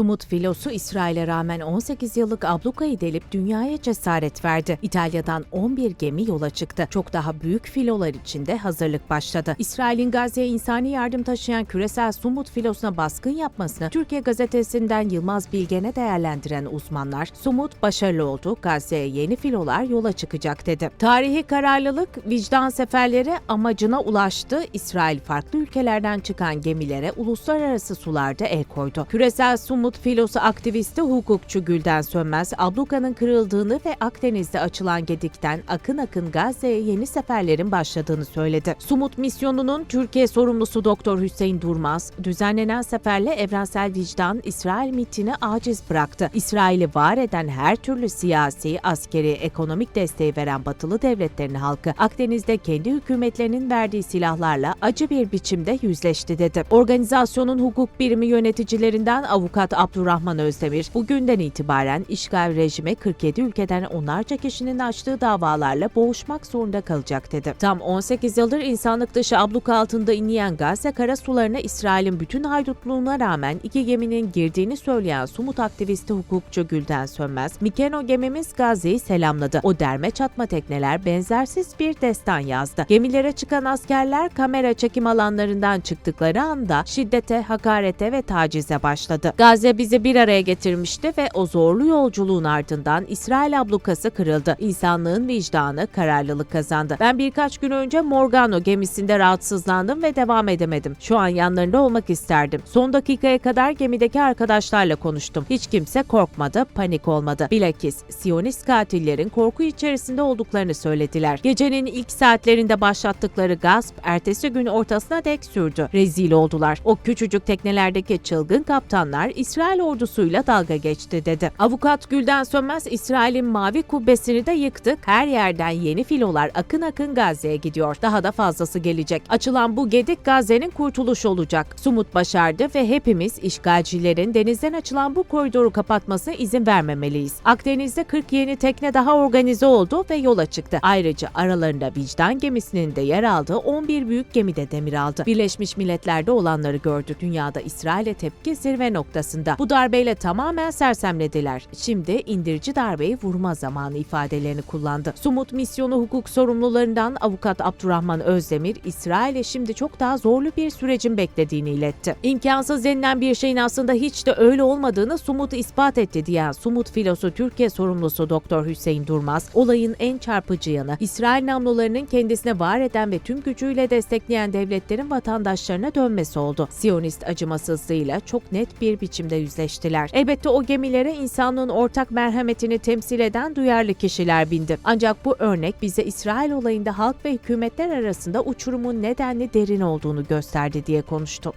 Sumut filosu İsrail'e rağmen 18 yıllık ablukayı delip dünyaya cesaret verdi. İtalya'dan 11 gemi yola çıktı. Çok daha büyük filolar için de hazırlık başladı. İsrail'in Gazze'ye insani yardım taşıyan küresel Sumut filosuna baskın yapmasını Türkiye gazetesinden Yılmaz Bilgen'e değerlendiren uzmanlar, Sumut başarılı oldu, Gazze'ye yeni filolar yola çıkacak dedi. Tarihi kararlılık, vicdan seferleri amacına ulaştı. İsrail farklı ülkelerden çıkan gemilere uluslararası sularda el koydu. Küresel Sumut filosu aktivisti hukukçu Gülden Sönmez, ablukanın kırıldığını ve Akdeniz'de açılan gedikten akın akın Gazze'ye yeni seferlerin başladığını söyledi. Sumut misyonunun Türkiye sorumlusu Doktor Hüseyin Durmaz, düzenlenen seferle evrensel vicdan İsrail mitini aciz bıraktı. İsrail'i var eden her türlü siyasi, askeri, ekonomik desteği veren batılı devletlerin halkı Akdeniz'de kendi hükümetlerinin verdiği silahlarla acı bir biçimde yüzleşti dedi. Organizasyonun hukuk birimi yöneticilerinden avukat Abdurrahman Özdemir, bugünden itibaren işgal rejimi 47 ülkeden onlarca kişinin açtığı davalarla boğuşmak zorunda kalacak dedi. Tam 18 yıldır insanlık dışı abluka altında inleyen Gazze karasularına İsrail'in bütün haydutluğuna rağmen iki geminin girdiğini söyleyen Sumut aktivisti hukukçu Gülden Sönmez, Mikeno gemimiz Gazze'yi selamladı. O derme çatma tekneler benzersiz bir destan yazdı. Gemilere çıkan askerler kamera çekim alanlarından çıktıkları anda şiddete, hakarete ve tacize başladı. Gazze bizi bir araya getirmişti ve o zorlu yolculuğun ardından İsrail ablukası kırıldı. İnsanlığın vicdanı kararlılık kazandı. Ben birkaç gün önce Morgano gemisinde rahatsızlandım ve devam edemedim. Şu an yanlarında olmak isterdim. Son dakikaya kadar gemideki arkadaşlarla konuştum. Hiç kimse korkmadı, panik olmadı. Bilakis Siyonist katillerin korku içerisinde olduklarını söylediler. Gecenin ilk saatlerinde başlattıkları gasp ertesi gün ortasına dek sürdü. Rezil oldular. O küçücük teknelerdeki çılgın kaptanlar İsrail ordusuyla dalga geçti dedi. Avukat Gülden Sönmez İsrail'in mavi kubbesini de yıktık. Her yerden yeni filolar akın akın Gazze'ye gidiyor. Daha da fazlası gelecek. Açılan bu gedik Gazze'nin kurtuluşu olacak. Sumut başardı ve hepimiz işgalcilerin denizden açılan bu koridoru kapatmasına izin vermemeliyiz. Akdeniz'de 40 yeni tekne daha organize oldu ve yola çıktı. Ayrıca aralarında vicdan gemisinin de yer aldığı 11 büyük gemi de demir aldı. Birleşmiş Milletler'de olanları gördü. Dünyada İsrail'e tepki zirve noktasında. Bu darbeyle tamamen sersemlediler. Şimdi indirici darbeyi vurma zamanı ifadelerini kullandı. Sumut misyonu hukuk sorumlularından avukat Abdurrahman Özdemir, İsrail'e şimdi çok daha zorlu bir sürecin beklediğini iletti. İmkansız denilen bir şeyin aslında hiç de öyle olmadığını Sumut ispat etti diyen Sumut filosu Türkiye sorumlusu Doktor Hüseyin Durmaz, olayın en çarpıcı yanı İsrail namlularının kendisine var eden ve tüm gücüyle destekleyen devletlerin vatandaşlarına dönmesi oldu. Siyonist acımasızlığıyla çok net bir biçimde yüzleştiler. Elbette o gemilere insanlığın ortak merhametini temsil eden duyarlı kişiler bindi. Ancak bu örnek bize İsrail olayında halk ve hükümetler arasında uçurumun nedenli derin olduğunu gösterdi diye konuştu.